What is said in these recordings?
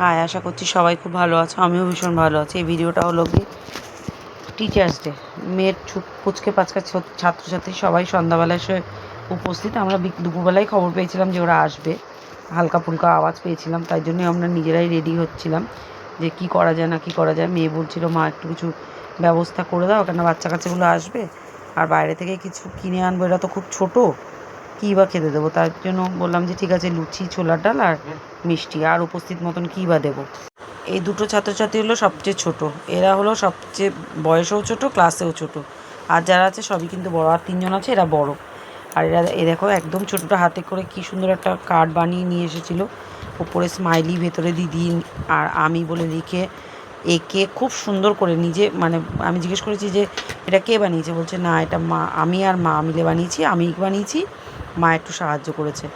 High, আশা করছি সবাই খুব ভালো আছো। আমিও ভীষণ ভালো আছি। এই ভিডিওটা হলো কি টিচার্স ডে মেয়ের পুচকে পাচকা ছাত্রছাত্রী সবাই সন্ধ্যাবেলায় এসে উপস্থিত। আমরা দুপুরবেলায় খবর পেয়েছিলাম যে ওরা আসবে। হালকা ফুলকা আওয়াজ পেয়েছিলাম, তাই জন্যই আমরা নিজেরাই রেডি হচ্ছিলাম যে কি করা যায় না, কি করা যায়। মেয়ে বলছিল, মা, একটু কিছু ব্যবস্থা করে দাও কেন বাচ্চা কাচ্চাগুলো আসবে। আর বাইরে থেকে কিছু কিনে আনব, এরা তো খুব ছোটো। কী বা খেতে দেবো? তার জন্য বললাম যে, ঠিক আছে, লুচি ছোলার ডাল আর মিষ্টি। আর উপস্থিত মতন কী বা দেবো? এই দুটো ছাত্রছাত্রী হলো সবচেয়ে ছোট। এরা হলো সবচেয়ে বয়সেও ছোট, ক্লাসেও ছোট। আর যারা আছে, সবই কিন্তু বড়। আর তিনজন আছে, এরা বড়। আর এরা, এ দেখো, একদম ছোটোটা হাতে করে কি সুন্দর একটা কার্ড বানিয়ে নিয়ে এসেছিল। উপরে স্মাইলি, ভেতরে দিদি আর আমি বলে লিখে এঁকে খুব সুন্দর করে নিজে মানে আমি জিজ্ঞেস করেছি যে, এটা কে বানিয়েছে? বলছে, না, এটা মা, আমি আর মা মিলে বানিয়েছি, আমি বানিয়েছি মা একটু সাহায্য করেছে।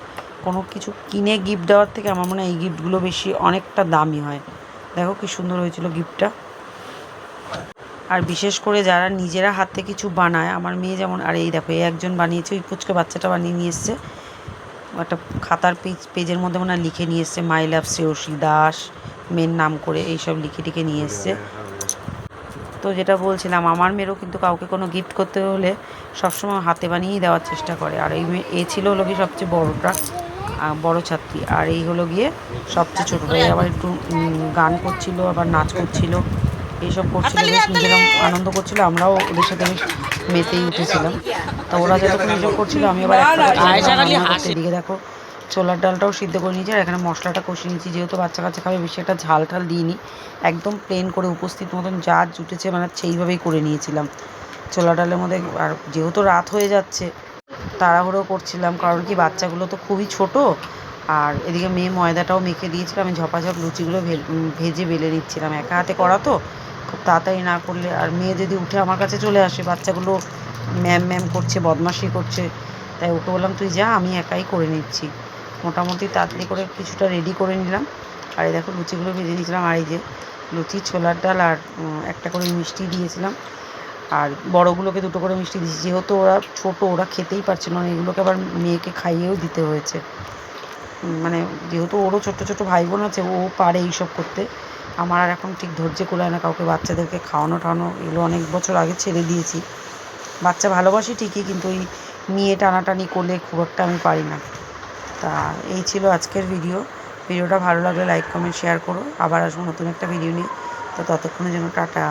কোনো কিছু কিনে গিফট দেওয়ার থেকে আমার মনে হয় এই গিফটগুলো বেশি অনেকটা দামি হয়। দেখো কি সুন্দর হয়েছিল গিফটটা আর বিশেষ করে যারা নিজেরা হাতে কিছু বানায়, আমার মেয়ে যেমন, আর এই দেখো, এই একজন বানিয়েছে, ওই পুচকে বাচ্চাটা বানিয়ে নিয়ে এসছে। একটা খাতার পেজ, পেজের মধ্যে মনে হয় লিখে নিয়ে এসছে মাই লাভ শ্রেয়সী দাস মেয়ের নাম করে, এইসব লিখে টিখে নিয়ে এসছে। তো যেটা বলছিলাম আমার মেয়েরও কিন্তু কাউকে কোনো গিফট করতে হলে সবসময় হাতে বানিয়েই দেওয়ার চেষ্টা করে। আর এই মেয়ে এ ছিল হলো গিয়ে সবচেয়ে বড়টা বড় ছাত্রী। আর এই হলো গিয়ে সবচেয়ে ছোটোটা এই আবার একটু গান করছিল আবার নাচ করছিল। এইসব করছিল বেশ নিজেরা আনন্দ করছিল আমরাও ওদের সাথে বেশ মেতেই উঠেছিলাম। তো ওরা যতক্ষণ এইসব করছিল আমি আবার এদিকে দেখো। ছোলার ডালটাও সিদ্ধ করে নিয়েছি আর এখানে মশলাটা কষিয়ে নিয়েছি। যেহেতু বাচ্চা কাচ্চা খাবে, বেশি একটা ঝাল ঠাল দিইনি। একদম প্লেন করে উপস্থিত মতন যা জুটেছে মানে সেইভাবেই করে নিয়েছিলাম। ছোলা ডালের মধ্যে আর যেহেতু রাত হয়ে যাচ্ছে তাড়াহুড়ো করছিলাম, কারণ কি বাচ্চাগুলো তো খুবই ছোট। আর এদিকে মেয়ে ময়দাটাও মেখে দিয়েছিল, আমি ঝপাঝপ লুচিগুলো ভেজে বেলে নিচ্ছিলাম। একা হাতে করা তো, খুব তাড়াতাড়ি না করলে। আর মেয়ে যদি উঠে আমার কাছে চলে আসে, বাচ্চাগুলো ম্যাম ম্যাম করছে, বদমাশি করছে, তাই ওকে বললাম, তুই যা, আমি একাই করে নিচ্ছি। মোটামুটি তাড়াতাড়ি করে কিছুটা রেডি করে নিলাম। আর এই দেখো লুচিগুলো ভেজে নিয়েছিলাম, আর এই যে লুচি, ছোলার ডাল আর একটা করে মিষ্টি দিয়েছিলাম। আর বড়গুলোকে দুটো করে মিষ্টি দিয়েছি। যেহেতু ওরা ছোট, ওরা খেতেই পারছিল না, এগুলোকে আবার মেয়েকে খাইয়েও দিতে হয়েছে। মানে যেহেতু ওরও ছোট ছোট ভাই বোন আছে, ও পারে এইসব করতে। আমার আর এখন ঠিক ধৈর্য কুলায় না কাউকে, বাচ্চাদেরকে খাওয়ানো টাওয়ানো, এগুলো অনেক বছর আগে ছেড়ে দিয়েছি। বাচ্চা ভালোবাসি ঠিকই, কিন্তু ওই নিয়ে টানাটানি করলে খুব একটা আমি পারি না। তা এই ছিল আজকের ভিডিও ভিডিওটা ভালো লাগলে লাইক কমেন্ট শেয়ার করো। আবার আসব নতুন একটা ভিডিও নিয়ে। তো ততক্ষণের জন্য টাটা।